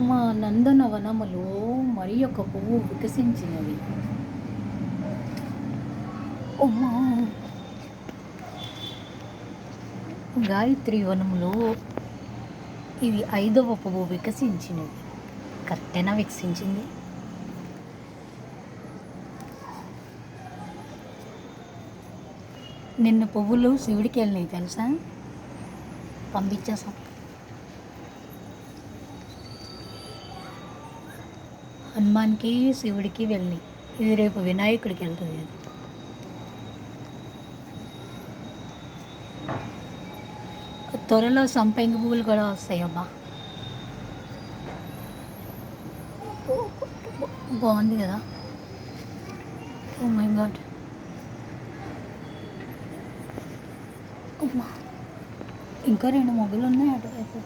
మా నందనవనములో మరి ఒక పువ్వు వికసించినవి గాయత్రి వనములో ఇది ఐదవ పువ్వు వికసించినవి కరెక్టేనా వికసించింది. నిన్న పువ్వులు శివుడికి వెళ్ళినాయి తెలుసా? పంపించేసాం హనుమాన్కి శివుడికి వెళ్ళి ఇది రేపు వినాయకుడికి వెళ్తుంది అది. త్వరలో సంపెంగ పువ్వులు కూడా వస్తాయమ్మా. బాగుంది కదా. ఓ మై గాడ్ ఇంకా రెండు మొగ్గులు ఉన్నాయి అటువైపు.